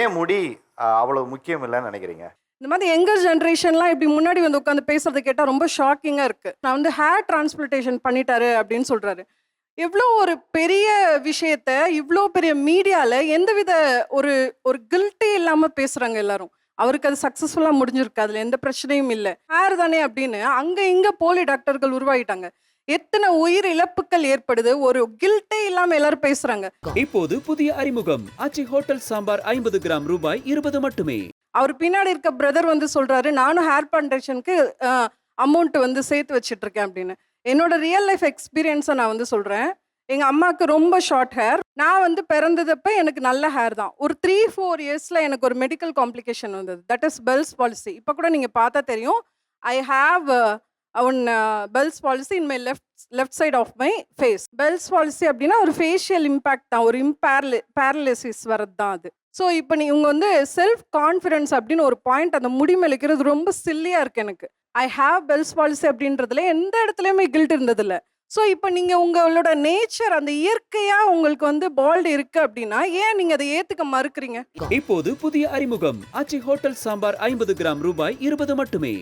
ஏன் முடி அவ்வளோ அவ்வளவு முக்கியம் இல்லைன்னு நினைக்கிறீங்க? இந்த மாதிரி எங்கர் ஜென்ரேஷன்லாம் இப்படி முன்னாடி வந்து உட்காந்து பேசுறது கேட்டால் ரொம்ப ஷாக்கிங்காக இருக்கு. நான் வந்து ஹேர் டிரான்ஸ்பிளேஷன் பண்ணிட்டாரு அப்படின்னு சொல்றாரு. இவ்வளோ ஒரு பெரிய விஷயத்த இவ்வளோ பெரிய மீடியால எந்தவித ஒரு ஒரு கில்ட்டே இல்லாமல் பேசுகிறாங்க எல்லாரும். அவருக்கு அது சக்ஸஸ்ஃபுல்லாக முடிஞ்சிருக்கு அதில் எந்த பிரச்சனையும் இல்லை. ஹேர் தானே அப்படின்னு அங்கே இங்கே போலி டாக்டர்கள் உருவாகிட்டாங்க எத்தனை உயிர் இழப்புகள் ஏற்படுது? ஒரு கில்ட்டே இல்லாமல் எல்லாரும் பேசுறாங்க. இப்போது புதிய அறிமுகம். ஆச்சி ஹோட்டல் சாம்பார் ஐம்பது கிராம் ரூபாய் இருபது மட்டுமே. அவர் பின்னாடி இருக்க பிரதர் வந்து சொல்றாரு நானும் ஹேர் ஃபவுண்டேஷனுக்கு அமௌண்ட் வந்து சேர்த்து வச்சிட்டு இருக்கேன் அப்படின்னு. என்னோட ரியல் லைஃப் எக்ஸ்பீரியன்ஸை நான் வந்து சொல்றேன். எங்க அம்மாவுக்கு ரொம்ப ஷார்ட் ஹேர் நான் வந்து பிறந்ததப்ப எனக்கு நல்ல ஹேர் தான். ஒரு த்ரீ ஃபோர் இயர்ஸ்ல எனக்கு ஒரு மெடிக்கல் காம்ப்ளிகேஷன் வந்தது. தட் இஸ் பெல்ஸ் பாலிசி இப்போ கூட நீங்க பார்த்தா தெரியும் I have one Bell's palsy in my left left side of my face Bell's palsy அப்படின்னா ஒரு ஃபேஷியல் இம்பேக்ட் தான் ஒரு இம்பேர்லி பேரலிசிஸ் வர்றது தான் அது. ஸோ இப்போ நீ இவங்க வந்து செல்ஃப் கான்ஃபிடன்ஸ் அப்படின்னு ஒரு பாயிண்ட் அந்த முடிமெளிக்கிறது ரொம்ப சில்லியாக இருக்குது எனக்கு. ஐ ஹாவ் பெல்ஸ் பாலிசி அப்படின்றதுல எந்த இடத்துலையுமே கில்ட் இருந்ததில்ல. ஸோ இப்போ நீங்கள் உங்களோட நேச்சர் அந்த இயற்கையாக உங்களுக்கு வந்து பால்டு இருக்கு அப்படின்னா ஏன் நீங்கள் அதை ஏற்றுக்க மறுக்கிறீங்க? இப்போது புதிய அறிமுகம். ஆச்சி ஹோட்டல் சாம்பார் ஐம்பது கிராம் ரூபாய் இருபது மட்டுமே.